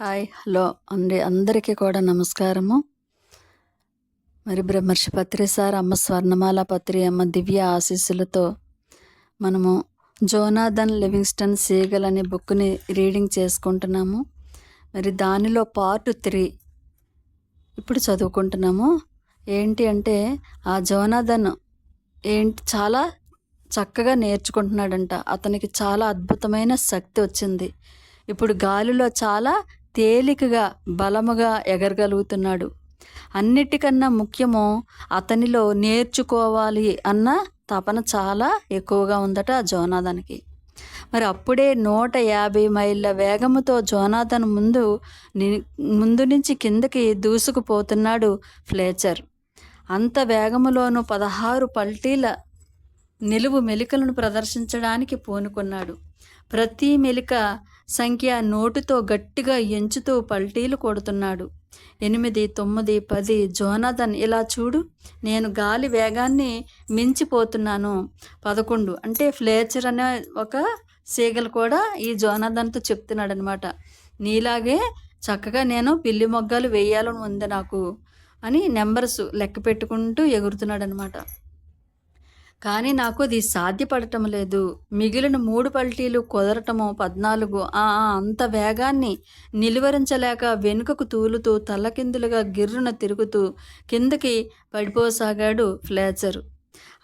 Hi hello అండి. అందరికీ కూడా నమస్కారము. మరి బ్రహ్మర్షి పత్రి సార్ అమ్మ స్వర్ణమాల పత్రి అమ్మ దివ్య ఆశీస్సులతో మనము జోనాథన్ లివింగ్స్టన్ సీగల్ అనే బుక్ని రీడింగ్ చేసుకుంటున్నాము. మరి దానిలో పార్ట్ త్రీ ఇప్పుడు చదువుకుంటున్నాము. ఏంటి అంటే ఆ జోనాథన్ ఏంటి చాలా చక్కగా నేర్చుకుంటున్నాడంట. అతనికి చాలా అద్భుతమైన శక్తి వచ్చింది. ఇప్పుడు గాలిలో చాలా తేలికగా బలముగా ఎగరగలుగుతున్నాడు. అన్నిటికన్నా ముఖ్యము అతనిలో నేర్చుకోవాలి అన్న తపన చాలా ఎక్కువగా ఉందట ఆ జోనాథన్కి. మరి అప్పుడే నూట యాభై మైళ్ళ వేగముతో జోనాథన్ ముందు ని- ముందు నుంచి కిందకి దూసుకుపోతున్నాడు ఫ్లేచర్. అంత వేగములోనూ పదహారు పల్టీల నిలువు మెలికలను ప్రదర్శించడానికి పూనుకున్నాడు. ప్రతి మెలిక సంఖ్య నోటుతో గట్టిగా ఎంచుతూ పల్టీలు కొడుతున్నాడు. ఎనిమిది తొమ్మిది పది జోనాథన్ ఇలా చూడు నేను గాలి వేగాన్ని మించిపోతున్నాను. పదకొండు అంటే ఫ్లేచర్ అనే ఒక సీగలు కూడా ఈ జోనాథన్తో చెప్తున్నాడు అనమాట నీలాగే చక్కగా నేను పిల్లి మొగ్గలు వేయాలని ఉంది నాకు అని నెంబర్స్ లెక్క పెట్టుకుంటూ ఎగురుతున్నాడు అనమాట కానీ నాకు అది సాధ్యపడటం లేదు. మిగిలిన మూడు పల్టీలు కుదరటము పద్నాలుగు ఆ అంత వేగాన్ని నిలువరించలేక వెనుకకు తూలుతూ తల్లకిందులుగా గిర్రున తిరుగుతూ కిందకి పడిపోసాగాడు ఫ్లేచరు.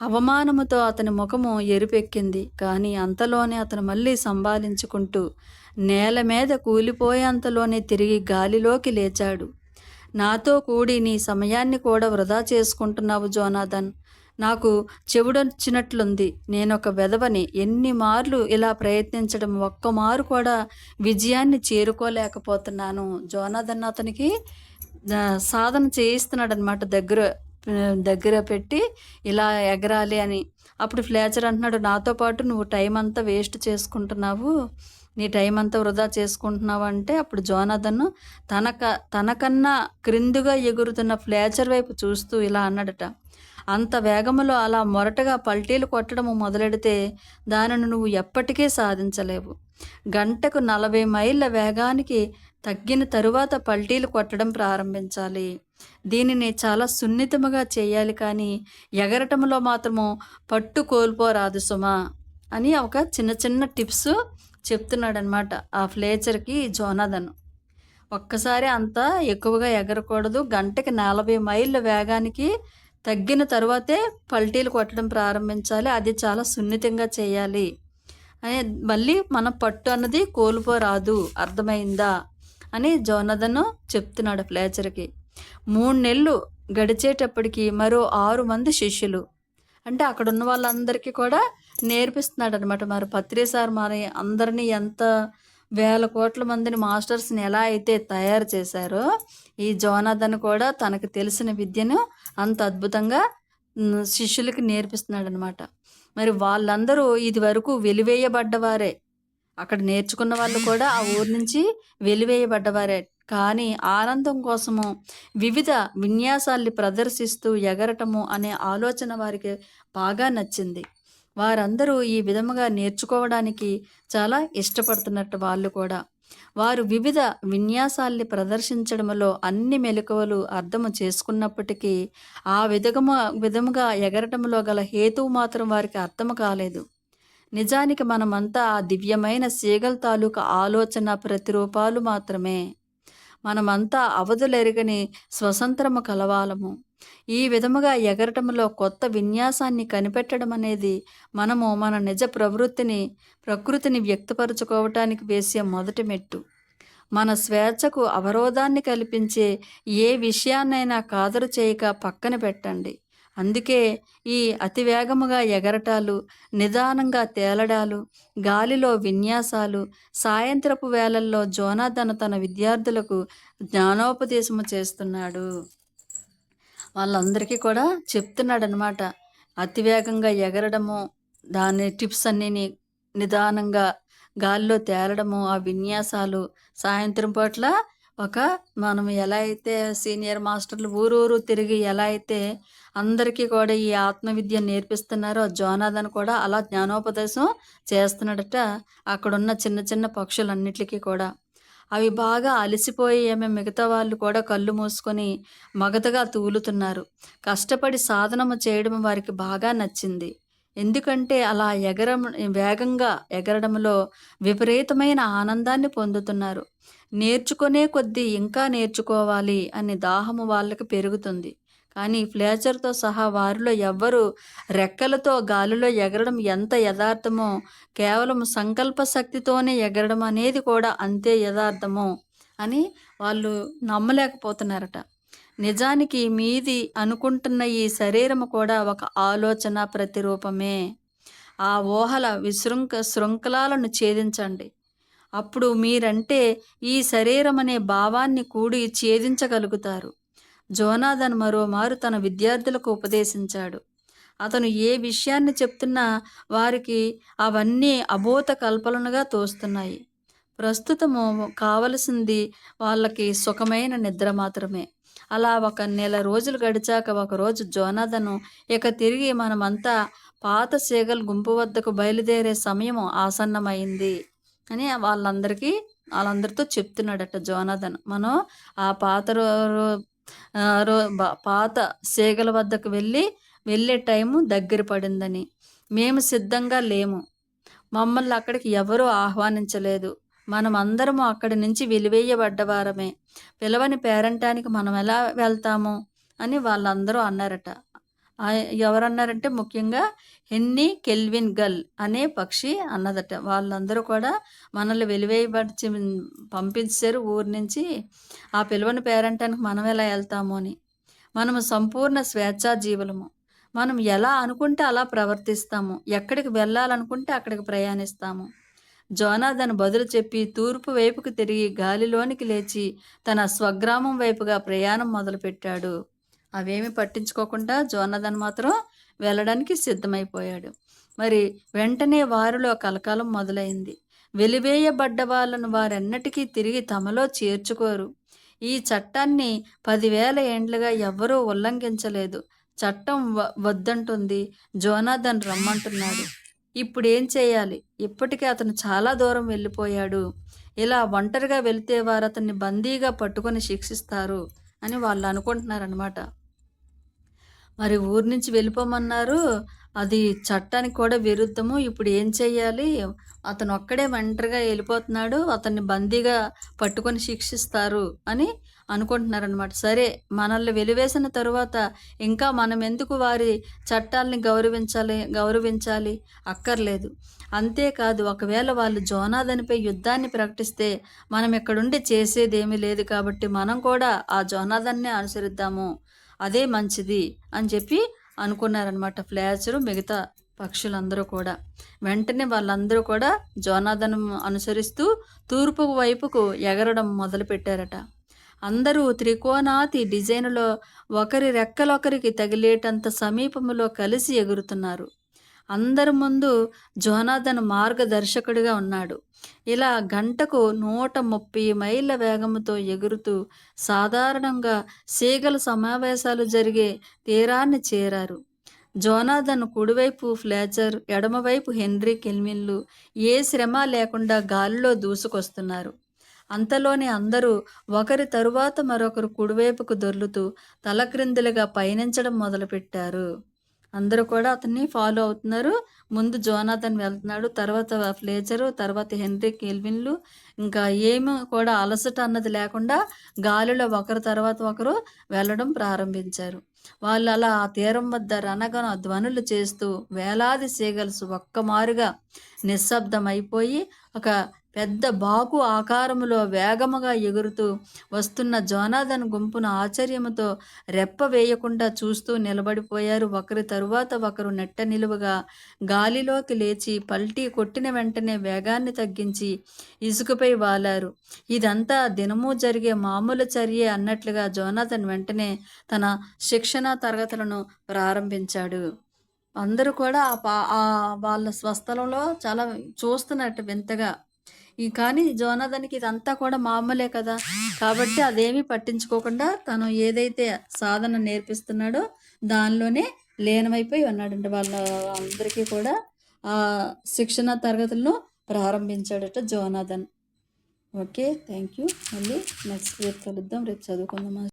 అవమానముతో అతని ముఖము ఎరుపెక్కింది. కానీ అంతలోనే అతను మళ్ళీ సంభాలించుకుంటూ నేల మీద కూలిపోయేంతలోనే తిరిగి గాలిలోకి లేచాడు. నాతో కూడి నీ సమయాన్ని కూడా వృధా చేసుకుంటున్నావు జోనాథన్. నాకు చెవుడొచ్చినట్లుంది. నేనొక వెధవని ఎన్ని మార్లు ఇలా ప్రయత్నించడం ఒక్క మారు కూడా విజయాన్ని చేరుకోలేకపోతున్నాను. జోనాథన్ అతనికి సాధన చేయిస్తున్నాడు అనమాట దగ్గర దగ్గర పెట్టి ఇలా ఎగరాలి అని. అప్పుడు ఫ్లేచర్ అంటున్నాడు నాతో పాటు నువ్వు టైం అంతా వేస్ట్ చేసుకుంటున్నావు. నీ టైం అంతా వృధా చేసుకుంటున్నావు అంటే అప్పుడు జోనాథన్ తనక తనకన్నా క్రిందుగా ఎగురుతున్న ఫ్లేచర్ వైపు చూస్తూ ఇలా అన్నాడట. అంత వేగములో అలా మొరటగా పల్టీలు కొట్టడము మొదలెడితే దానిని నువ్వు ఎప్పటికీ సాధించలేవు. గంటకు నలభై మైళ్ళ వేగానికి తగ్గిన తరువాత పల్టీలు కొట్టడం ప్రారంభించాలి. దీనిని చాలా సున్నితముగా చేయాలి కానీ ఎగరటంలో మాత్రము పట్టు కోల్పోరాదు సుమా అని ఒక చిన్న చిన్న టిప్స్ చెప్తున్నాడనమాట ఆ ఫ్లేచర్కి జోనాథన్. ఒక్కసారి అంత ఎక్కువగా ఎగరకూడదు. గంటకి నలభై మైళ్ళ వేగానికి తగ్గిన తర్వాతే పల్టీలు కొట్టడం ప్రారంభించాలి. అది చాలా సున్నితంగా చేయాలి. అని మళ్ళీ మన పట్టు అన్నది కోల్పోరాదు. అర్థమైందా? అని జోనదను చెప్తున్నాడు ఫ్లేచర్కి మూడు నెలలు గడిచేటప్పటికి మరో ఆరు మంది శిష్యులు. అంటే అక్కడ ఉన్న వాళ్ళందరికీ కూడా నేర్పిస్తున్నాడు అనమాట మరి పత్రి సార్ మరి అందరినీ ఎంత వేల కోట్ల మందిని మాస్టర్స్ని ఎలా అయితే తయారు చేశారో ఈ జోనాథన్ కూడా తనకు తెలిసిన విద్యను అంత అద్భుతంగా శిష్యులకి నేర్పిస్తున్నాడు అనమాట మరి వాళ్ళందరూ ఇది వరకు వెలివేయబడ్డవారే. అక్కడ నేర్చుకున్న వాళ్ళు కూడా ఆ ఊరు నుంచి వెలివేయబడ్డవారే. కానీ ఆనందం కోసము వివిధ విన్యాసాల్ని ప్రదర్శిస్తూ ఎగరటము అనే ఆలోచన వారికి బాగా నచ్చింది. వారందరూ ఈ విధముగా నేర్చుకోవడానికి చాలా ఇష్టపడుతున్నట్టు వాళ్ళు కూడా. వారు వివిధ విన్యాసాల్ని ప్రదర్శించడంలో అన్ని మెలకువలు అర్థము చేసుకున్నప్పటికీ ఆ విధము విధముగా ఎగరటంలో గల హేతువు మాత్రం వారికి అర్థం కాలేదు. నిజానికి మనమంతా ఆ దివ్యమైన సీగల్ తాలూకా ఆలోచన ప్రతిరూపాలు మాత్రమే. మనమంతా అవధులెరగని స్వతంత్రము కలవాలము. ఈ విధముగా ఎగరటంలో కొత్త విన్యాసాన్ని కనిపెట్టడం అనేది మనము మన నిజ ప్రవృత్తిని ప్రకృతిని వ్యక్తపరచుకోవటానికి వేసే మొదటి మెట్టు. మన స్వేచ్ఛకు అవరోధాన్ని కల్పించే ఏ విషయాన్నైనా కాదరు చేయక పక్కన పెట్టండి. అందుకే ఈ అతివేగముగా ఎగరటాలు నిదానంగా తేలడాలు గాలిలో విన్యాసాలు సాయంత్రపు వేళల్లో జోనాథన్ తన విద్యార్థులకు జ్ఞానోపదేశము చేస్తున్నాడు. వాళ్ళందరికీ కూడా చెప్తున్నాడు అనమాట అతివేగంగా ఎగరడము దాని టిప్స్ అన్నీ నిదానంగా గాలిలో తేలడము ఆ విన్యాసాలు సాయంత్రం పూట్ల ఒక మనం ఎలా అయితే సీనియర్ మాస్టర్లు ఊరూరు తిరిగి ఎలా అయితే అందరికీ కూడా ఈ ఆత్మవిద్య నేర్పిస్తున్నారో జోనాథన్ కూడా అలా జ్ఞానోపదేశం చేస్తున్నాడట. అక్కడున్న చిన్న చిన్న పక్షులన్నిటికీ కూడా. అవి బాగా అలసిపోయి ఆమె మిగతా వాళ్ళు కూడా కళ్ళు మూసుకొని మగతగా తూలుతున్నారు. కష్టపడి సాధనము చేయడం వారికి బాగా నచ్చింది. ఎందుకంటే అలా ఎగర వేగంగా ఎగరడంలో విపరీతమైన ఆనందాన్ని పొందుతున్నారు. నేర్చుకునే కొద్దీ ఇంకా నేర్చుకోవాలి అనే దాహము వాళ్ళకి పెరుగుతుంది. కానీ ఫ్లేచర్తో సహా వారిలో ఎవ్వరూ రెక్కలతో గాలిలో ఎగరడం ఎంత యథార్థమో కేవలం సంకల్ప శక్తితోనే ఎగరడం అనేది కూడా అంతే యథార్థమో అని వాళ్ళు నమ్మలేకపోతున్నారట. నిజానికి మీది అనుకుంటున్న ఈ శరీరము కూడా ఒక ఆలోచన ప్రతిరూపమే. ఆ ఊహల విశృంఖ శృంఖలాలను ఛేదించండి. అప్పుడు మీరంటే ఈ శరీరం అనే భావాన్ని కూడి ఛేదించగలుగుతారు. జోనాథన్ మరోమారు తన విద్యార్థులకు ఉపదేశించాడు. అతను ఏ విషయాన్ని చెప్తున్నా వారికి అవన్నీ అబోత కల్పనలుగా తోస్తున్నాయి. ప్రస్తుతము కావలసింది వాళ్ళకి సుఖమైన నిద్ర మాత్రమే. అలా ఒక నెల రోజులు గడిచాక ఒకరోజు జోనాథను ఇక తిరిగి మనమంతా పాత సేగల్ గుంపు వద్దకు బయలుదేరే సమయం ఆసన్నమైంది. అని వాళ్ళందరికీ వాళ్ళందరితో చెప్తున్నాడట జోనాథన్. మనం ఆ పాత రో- రో పాత సేగల వద్దకు వెళ్ళి వెళ్ళే టైము దగ్గర పడిందని. మేము సిద్ధంగా లేము. మమ్మల్ని అక్కడికి ఎవరూ ఆహ్వానించలేదు. మనం అందరము అక్కడి నుంచి వెలివేయబడ్డవారమే పిలవని పేరంటానికి మనం ఎలా వెళ్తాము అని వాళ్ళందరూ అన్నారట. ఎవరన్నారంటే ముఖ్యంగా హెన్నీ కెల్విన్ గల్ అనే పక్షి అన్నదట. వాళ్ళందరూ కూడా మనల్ని వెలివేయబడి పంపించారు ఊరి నుంచి. ఆ పిలువని పేరంటానికి మనం ఎలా వెళ్తాము అని. మనము సంపూర్ణ స్వేచ్ఛా జీవులము. మనం ఎలా అనుకుంటే అలా ప్రవర్తిస్తాము. ఎక్కడికి వెళ్ళాలనుకుంటే అక్కడికి ప్రయాణిస్తాము. జోనాథన్ బదులు చెప్పి తూర్పు వైపుకు తిరిగి గాలిలోనికి లేచి తన స్వగ్రామం వైపుగా ప్రయాణం మొదలుపెట్టాడు. అవేమి పట్టించుకోకుండా జోనాథన్ మాత్రం వెళ్ళడానికి సిద్ధమైపోయాడు. మరి వెంటనే వారిలో కలకాలం మొదలైంది. వెలివేయబడ్డ వాళ్ళను వారెన్నటికీ తిరిగి తమలో చేర్చుకోరు. ఈ చట్టాన్ని పదివేల ఏండ్లుగా ఎవ్వరూ ఉల్లంఘించలేదు. చట్టం వ- వద్దంటుంది జోనాథన్ రమ్మంటున్నాడు. ఇప్పుడు ఏం చేయాలి? ఇప్పటికే అతను చాలా దూరం వెళ్ళిపోయాడు. ఇలా ఒంటరిగా వెళితే వారు అతన్ని బందీగా పట్టుకొని శిక్షిస్తారు అని వాళ్ళు అనుకుంటున్నారనమాట మరి ఊరి నుంచి వెళ్ళిపోమన్నారు. అది చట్టానికి కూడా విరుద్ధము. ఇప్పుడు ఏం చెయ్యాలి? అతను ఒక్కడే ఒంటరిగా వెళ్ళిపోతున్నాడు. అతన్ని బందీగా పట్టుకొని శిక్షిస్తారు అని అనుకుంటున్నారనమాట సరే మనల్ని వెలివేసిన తరువాత ఇంకా మనం ఎందుకు వారి చట్టాలని గౌరవించాలి గౌరవించాలి? అక్కర్లేదు. అంతేకాదు ఒకవేళ వాళ్ళు జోనాథన్పై యుద్ధాన్ని ప్రకటిస్తే మనం ఇక్కడుండి చేసేదేమీ లేదు కాబట్టి మనం కూడా ఆ జోనాథన్నే అనుసరిద్దాము. అదే మంచిది అని చెప్పి అనుకున్నారనమాట ఫ్లాచరు మిగతా పక్షులందరూ కూడా. వెంటనే వాళ్ళందరూ కూడా జోనాదనం అనుసరిస్తూ తూర్పు వైపుకు ఎగరడం మొదలుపెట్టారట. అందరూ త్రికోణాతి డిజైన్లో ఒకరి రెక్కలొకరికి తగిలేటంత సమీపంలో కలిసి ఎగురుతున్నారు. అందరి ముందు జోనాథన్ మార్గదర్శకుడిగా ఉన్నాడు. ఇలా గంటకు నూట ముప్పై మైళ్ళ వేగంతో ఎగురుతూ సాధారణంగా సీగల సమావేశాలు జరిగే తీరాన్ని చేరారు. జోనాథన్ కుడివైపు ఫ్లేచర్ ఎడమవైపు హెన్రీ కెల్మిన్లు ఏ శ్రమ లేకుండా గాలిలో దూసుకొస్తున్నారు. అంతలోనే అందరూ ఒకరి తరువాత మరొకరు కుడివైపుకు దొర్లుతూ తలక్రిందులుగా పయనించడం మొదలుపెట్టారు. అందరూ కూడా అతన్ని ఫాలో అవుతున్నారు. ముందు జోనాథన్ వెళ్తున్నాడు తర్వాత ఫ్లేచరు తర్వాత హెన్రీ కెల్విన్లు. ఇంకా ఏమి కూడా అలసట అన్నది లేకుండా గాలిలో ఒకరి తర్వాత ఒకరు వెళ్ళడం ప్రారంభించారు. వాళ్ళు అలా ఆ తీరం వద్ద రణగన ధ్వనులు చేస్తూ వేలాది సీగల్స్ ఒక్కమారుగా నిశ్శబ్దమైపోయి ఒక పెద్ద బాకు ఆకారములో వేగముగా ఎగురుతూ వస్తున్న జోనాథన్ గుంపును ఆశ్చర్యముతో రెప్ప వేయకుండా చూస్తూ నిలబడిపోయారు. ఒకరి తరువాత ఒకరు నెట్ట నిలువగా గాలిలోకి లేచి పల్టీ కొట్టిన వెంటనే వేగాన్ని తగ్గించి ఇసుకపై వాలారు. ఇదంతా దినము జరిగే మామూలు చర్య అన్నట్లుగా జోనాథన్ వెంటనే తన శిక్షణ తరగతులను ప్రారంభించాడు. అందరూ కూడా ఆ పా వాళ్ళ స్వస్థలంలో చాలా చూస్తున్నట్టు వింతగా కానీ జోనాథన్కి ఇదంతా కూడా మామూలే కదా. కాబట్టి అదేమీ పట్టించుకోకుండా తను ఏదైతే సాధన నేర్పిస్తున్నాడో దానిలోనే లీనమైపోయి ఉన్నాడంట వాళ్ళ అందరికీ కూడా ఆ శిక్షణ తరగతులను ప్రారంభించాడట జోనాథన్. ఓకే థ్యాంక్ యూ మళ్ళీ నెక్స్ట్ రేపు కలుద్దాం. రేపు చదువుకుందాం.